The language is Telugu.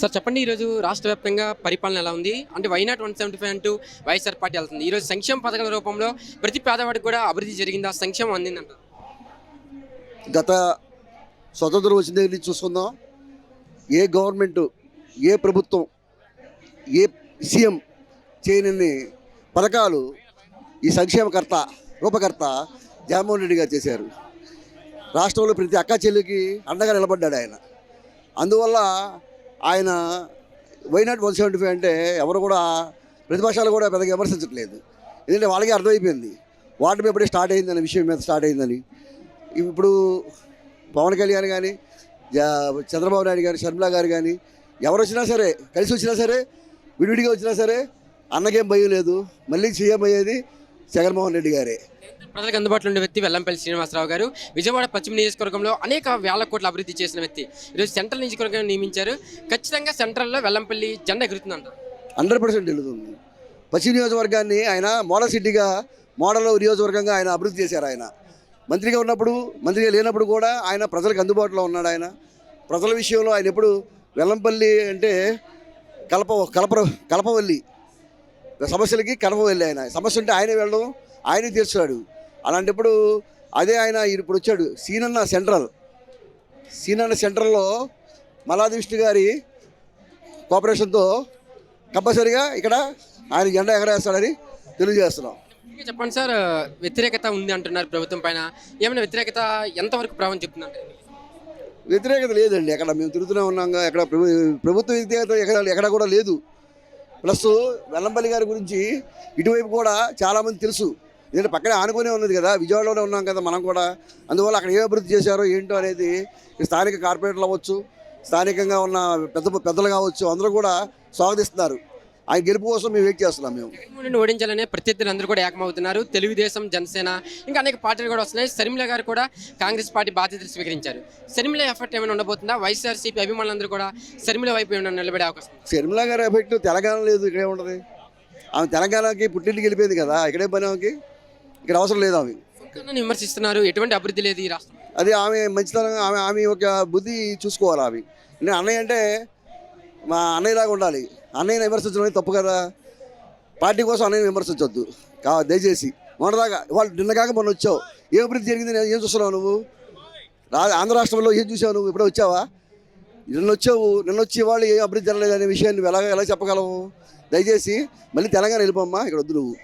సార్ చెప్పండి ఈరోజు రాష్ట్ర వ్యాప్తంగా పరిపాలన ఎలా ఉంది? అంటే వైనాట్ వన్ సెవెంటీ ఫైవ్ అంటూ వైఎస్ఆర్ పార్టీ వెళ్తుంది. ఈరోజు సంక్షేమ పథకాల రూపంలో ప్రతి పేదవాడికి కూడా అభివృద్ధి జరిగిందా? సంక్షేమం అందిందంట గత స్వతంత్రం వచ్చిన దగ్గర నుంచి చూసుకుందాం. ఏ గవర్నమెంట్ ఏ ప్రభుత్వం ఏ సీఎం చేయనన్ని పథకాలు ఈ సంక్షేమకర్త రూపకర్త జగన్మోహన్ రెడ్డి గారు చేశారు. రాష్ట్రంలో ప్రతి అక్క చెల్లికి అండగా నిలబడ్డాడు ఆయన. అందువల్ల ఆయన వైనాట్ వన్ సెవెంటీ ఫైవ్ అంటే ఎవరు కూడా ప్రతిపక్షాలు కూడా పెద్దగా విమర్శించట్లేదు. ఎందుకంటే వాళ్ళకి అర్థమైపోయింది. వాటి ఎప్పుడే స్టార్ట్ అయిందని విషయం మీద స్టార్ట్ అయిందని. ఇప్పుడు పవన్ కళ్యాణ్ కానీ చంద్రబాబు నాయుడు గారు షర్మిలా గారు కానీ ఎవరు వచ్చినా సరే కలిసి వచ్చినా సరే విడివిడిగా వచ్చినా సరే అన్నకేం భయం లేదు. మళ్ళీ సీఎం అయ్యేది జగన్మోహన్ రెడ్డి గారే. ప్రజలకు అందుబాటులో ఉండే వ్యక్తి వెల్లంపల్లి శ్రీనివాసరావు గారు. విజయవాడ పశ్చిమ నియోజకవర్గంలో అనేక వేల కోట్ల అభివృద్ధి చేసిన వ్యక్తి. ఈరోజు సెంట్రల్ నియోజకవర్గం నియమించారు. ఖచ్చితంగా సెంట్రల్లో వెల్లంపల్లి జెండా ఎగురుతుందంట. హండ్రెడ్ పర్సెంట్ వెళుతుంది పశ్చిమ నియోజకవర్గాన్ని ఆయన మోడల్ సిటీగా మోడల్ నియోజకవర్గంగా ఆయన అభివృద్ధి చేశారు ఆయన. మంత్రిగా ఉన్నప్పుడు మంత్రిగా లేనప్పుడు కూడా ఆయన ప్రజలకు అందుబాటులో ఉన్నాడు ఆయన. ప్రజల విషయంలో ఆయన ఎప్పుడు వెల్లంపల్లి అంటే కలప కలప కలపవల్లి. సమస్యలకి కలపవల్లి ఆయన. సమస్య ఉంటే ఆయనే వెళ్ళడం ఆయనే తీర్చాడు అలాంటప్పుడు అదే ఆయన ఇప్పుడు వచ్చాడు సీనన్న సెంట్రల్. సీనన్న సెంట్రల్లో మల్లాది విష్ణు గారి కోఆపరేషన్తో కంపల్సరీగా ఇక్కడ ఆయన జెండా ఎగరేస్తాడని తెలియజేస్తున్నాం. చెప్పండి సార్ వ్యతిరేకత ఉంది అంటున్నారు ప్రభుత్వం పైన. ఏమైనా వ్యతిరేకత ఎంతవరకు ప్రభావం చెప్తుందంటే? వ్యతిరేకత లేదండి ఎక్కడ మేము తిరుగుతూనే ఉన్నాం ఎక్కడ ప్రభు ప్రభుత్వ వ్యతిరేకత ఎక్కడ ఎక్కడ కూడా లేదు. ప్లస్ వెల్లంపల్లి గారి గురించి ఇటువైపు కూడా చాలామంది తెలుసు. ఎందుకంటే పక్కనే ఆనుకునే ఉన్నది కదా విజయవాడలోనే ఉన్నాం కదా మనం కూడా. అందువల్ల అక్కడ ఏ అభివృద్ధి చేశారో ఏంటో అనేది స్థానిక కార్పొరేటర్లు అవ్వచ్చు స్థానికంగా ఉన్న పెద్ద పెద్దలు కావచ్చు అందరూ కూడా స్వాగతిస్తున్నారు. ఆయన గెలుపు కోసం మేము వెయిట్ చేస్తున్నాం మేము. జగన్మోహన్ ఓడించాలనే ప్రత్యర్థులు అందరూ కూడా ఏకమవుతున్నారు. తెలుగుదేశం జనసేన ఇంకా అనేక పార్టీలు కూడా వస్తున్నాయి. శర్మిల గారు కూడా కాంగ్రెస్ పార్టీ బాధ్యతలు స్వీకరించారు. శర్మిల ఎఫర్ట్ ఏమైనా ఉండబోతుందా? వైఎస్ఆర్సీపీ అభిమానులందరూ కూడా శర్మిల వైపు ఏమైనా నిలబడే అవకాశం ఉందా? షర్మిలా గారి ఎఫెక్ట్ తెలంగాణ లేదు ఇక్కడే ఉంటుంది. ఆమె తెలంగాణకి పుట్టింటికి వెళ్ళిపోయింది కదా ఇక్కడే పని ఆమెకి? ఇక్కడ అవసరం లేదు ఆమె విమర్శిస్తున్నారు. ఎటువంటి అభివృద్ధి లేదు ఈ రాష్ట్రం. అది ఆమె మంచితనం ఆమె ఆమె ఒక బుద్ధి చూసుకోవాలి ఆమె. నేను అన్నయ్య అంటే మా అన్నయ్యలాగా ఉండాలి. అన్నయ్యని విమర్శించడం తప్పు కదా. పార్టీ కోసం అన్నయ్యని విమర్శించొద్దు. కా దయచేసి. మొన్నదాకా వాళ్ళు నిన్న కాక మొన్న వచ్చావు. ఏ అభివృద్ధి జరిగింది? నేను ఏం చూస్తున్నావు నువ్వు? రా ఆంధ్ర రాష్ట్రంలో ఏం చూసావు నువ్వు? ఇప్పుడు వచ్చావా? నిన్న వచ్చావు. నిన్న వచ్చి వాళ్ళు ఏం అభివృద్ధి జరగలేదు అనే విషయాన్ని నువ్వు ఎలా ఎలా చెప్పగలవు? దయచేసి మళ్ళీ తెలంగాణ వెళ్ళిపోమ్మా. ఇక్కడ వద్దు నువ్వు.